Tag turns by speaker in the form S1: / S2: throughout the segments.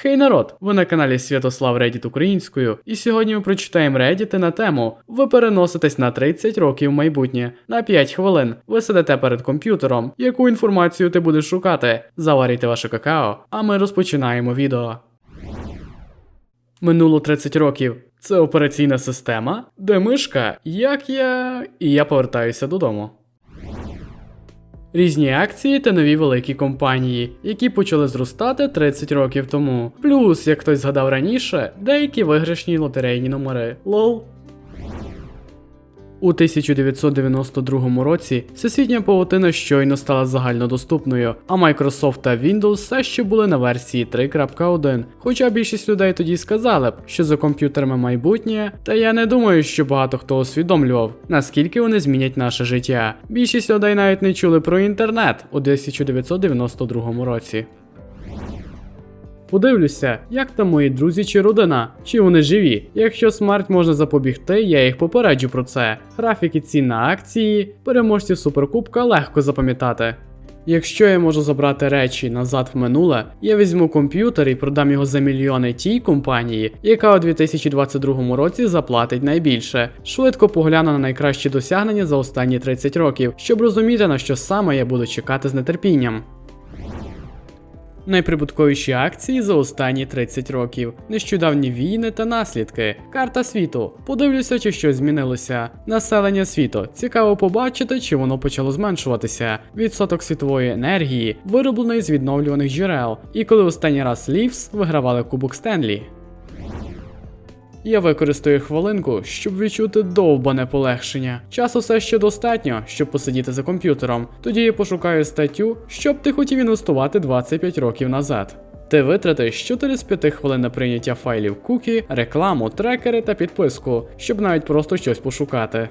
S1: Хей народ! Ви на каналі Святослав Reddit українською, і сьогодні ми прочитаємо Reddit на тему Ви переноситесь на 30 років майбутнє. На 5 хвилин ви сидите перед комп'ютером. Яку інформацію ти будеш шукати? Заварюйте ваше какао, а ми розпочинаємо відео. Минуло 30 років. Це операційна система, де мишка, як я. і я повертаюся додому. Різні акції та нові великі компанії, які почали зростати 30 років тому. Плюс, як хтось згадав раніше, деякі виграшні лотерейні номери. Лол. У 1992 році всесвітня павутина щойно стала загальнодоступною, а Microsoft та Windows все ще були на версії 3.1. Хоча більшість людей тоді сказали б, що за комп'ютерами майбутнє, та я не думаю, що багато хто усвідомлював, наскільки вони змінять наше життя. Більшість людей навіть не чули про інтернет у 1992 році. Подивлюся, як там мої друзі чи родина, чи вони живі. Якщо смерть можна запобігти, я їх попереджу про це. Графіки цін на акції, переможців суперкубка легко запам'ятати. Якщо я можу забрати речі назад в минуле, я візьму комп'ютер і продам його за мільйони тій компанії, яка у 2022 році заплатить найбільше. Швидко погляну на найкращі досягнення за останні 30 років, щоб розуміти на що саме я буду чекати з нетерпінням. Найприбутковіші акції за останні 30 років, нещодавні війни та наслідки. Карта світу. Подивлюся, чи щось змінилося. Населення світу. Цікаво побачити, чи воно почало зменшуватися. Відсоток світової енергії, вироблений з відновлюваних джерел. І коли останній раз Лівс вигравали Кубок Стенлі. Я використаю хвилинку, щоб відчути довбане полегшення. Часу все ще достатньо, щоб посидіти за комп'ютером. Тоді я пошукаю статтю, щоб ти хотів інвестувати 25 років назад. Ти витратиш 4 з 5 хвилин на прийняття файлів кукі, рекламу, трекери та підписку, щоб навіть просто щось пошукати.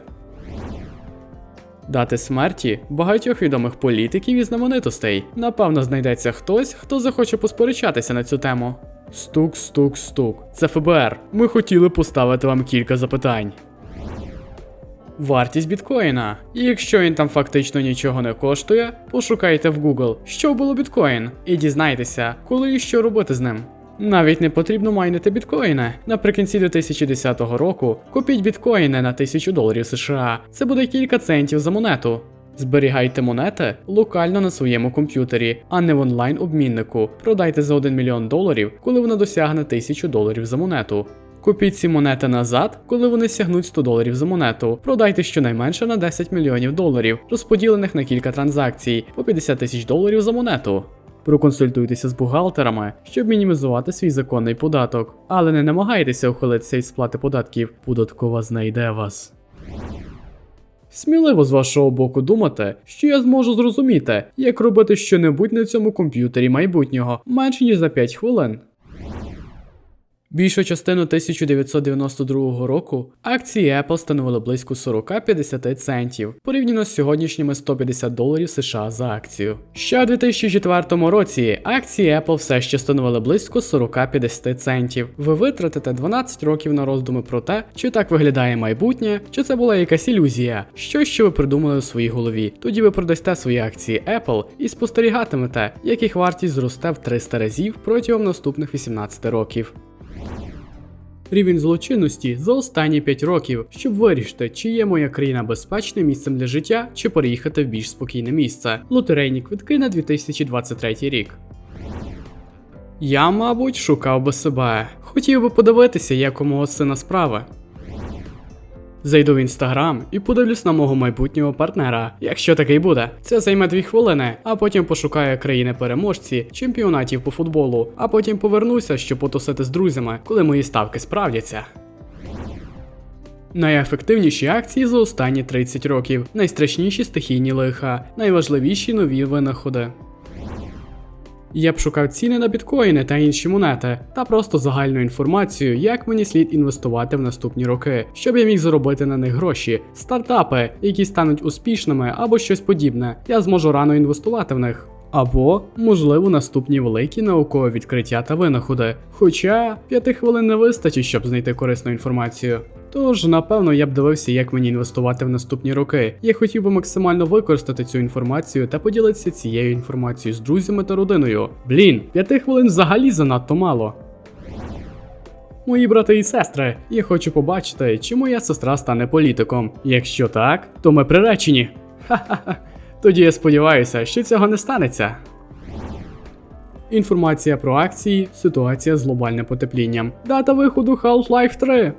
S1: Дати смерті багатьох відомих політиків і знаменитостей. Напевно, знайдеться хтось, хто захоче посперечатися на цю тему. Стук, стук, стук. Це ФБР. Ми хотіли поставити вам кілька запитань. Вартість біткоїна. І якщо він там фактично нічого не коштує, пошукайте в Google, що було біткоін, і дізнайтеся, коли і що робити з ним. Навіть не потрібно майнити біткоїни. Наприкінці 2010 року купіть біткоїни на 1000 доларів США. Це буде кілька центів за монету. Зберігайте монети локально на своєму комп'ютері, а не в онлайн-обміннику. Продайте за 1 мільйон доларів, коли вона досягне 1000 доларів за монету. Купіть ці монети назад, коли вони сягнуть 100 доларів за монету. Продайте щонайменше на 10 мільйонів доларів, розподілених на кілька транзакцій по 50 тисяч доларів за монету. Проконсультуйтеся з бухгалтерами, щоб мінімізувати свій законний податок, але не намагайтеся ухилитися із сплати податків, податкова знайде вас. Сміливо з вашого боку думати, що я зможу зрозуміти, як робити щонебудь на цьому комп'ютері майбутнього менш ніж за 5 хвилин. Більшу частину 1992 року акції Apple становили близько 40-50 центів, порівняно з сьогоднішніми 150 доларів США за акцію. Ще у 2004 році акції Apple все ще становили близько 40-50 центів. Ви витратите 12 років на роздуми про те, чи так виглядає майбутнє, чи це була якась ілюзія, що ви придумали у своїй голові. Тоді ви продасте свої акції Apple і спостерігатимете, як їх вартість зросте в 300 разів протягом наступних 18 років. Рівень злочинності за останні 5 років, щоб вирішити, чи є моя країна безпечним місцем для життя, чи переїхати в більш спокійне місце. Лотерейні квитки на 2023 рік. Я, мабуть, шукав би себе. Хотів би подивитися, як у мого сина справи. Зайду в інстаграм і подивлюсь на мого майбутнього партнера, якщо такий буде. Це займе дві хвилини, а потім пошукаю країни-переможці чемпіонатів по футболу, а потім повернуся, щоб потусити з друзями, коли мої ставки справдяться. Найефективніші акції за останні 30 років, найстрашніші стихійні лиха, найважливіші нові винаходи. Я б шукав ціни на біткоїни та інші монети, та просто загальну інформацію, як мені слід інвестувати в наступні роки, щоб я міг заробити на них гроші, стартапи, які стануть успішними або щось подібне. Я зможу рано інвестувати в них. Або, можливо, наступні великі наукові відкриття та винаходи. Хоча п'яти хвилин не вистачить, щоб знайти корисну інформацію. Тож, напевно, я б дивився, як мені інвестувати в наступні роки. Я хотів би максимально використати цю інформацію та поділитися цією інформацією з друзями та родиною. Блін, п'яти хвилин взагалі занадто мало. Мої брати і сестри, я хочу побачити, чи моя сестра стане політиком. Якщо так, то ми приречені. Ха-ха-ха. Тоді я сподіваюся, що цього не станеться. Інформація про акції, ситуація з глобальним потеплінням. Дата виходу Half-Life 3.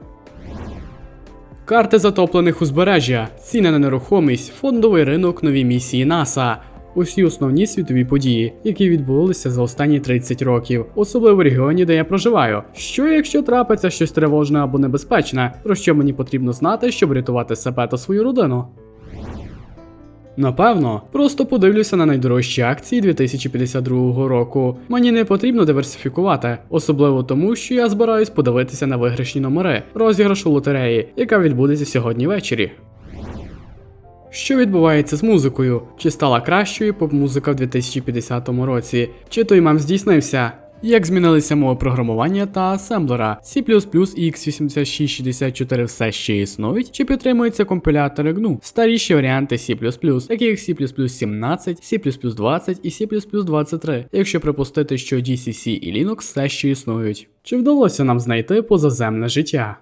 S1: Карти затоплених узбережжя, ціни на нерухомість, фондовий ринок, нові місії НАСА. Усі основні світові події, які відбулися за останні 30 років, особливо в регіоні, де я проживаю. Що якщо трапиться щось тривожне або небезпечне, про що мені потрібно знати, щоб рятувати себе та свою родину? Напевно, просто подивлюся на найдорожчі акції 2052 року. Мені не потрібно диверсифікувати, особливо тому, що я збираюсь подивитися на виграшні номери розіграшу лотереї, яка відбудеться сьогодні ввечері. Що відбувається з музикою? Чи стала кращою поп-музика в 2050 році? Чи той мем здійснився? Як змінилися мови програмування та асемблера? C++ і x8664 все ще існують, чи підтримуються компілятори GNU? Старіші варіанти C++, такі як C++ 17, C++ 20 і C++ 23, якщо припустити, що DCC і Linux все ще існують. Чи вдалося нам знайти позаземне життя?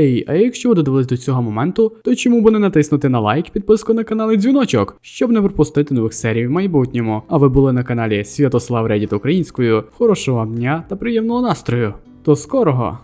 S1: Ей, а якщо ви додивились до цього моменту, то чому б не натиснути на лайк, підписку на канал і дзвіночок, щоб не пропустити нових серій в майбутньому. А ви були на каналі Святослав Редіт Українською. Хорошого вам дня та приємного настрою. До скорого!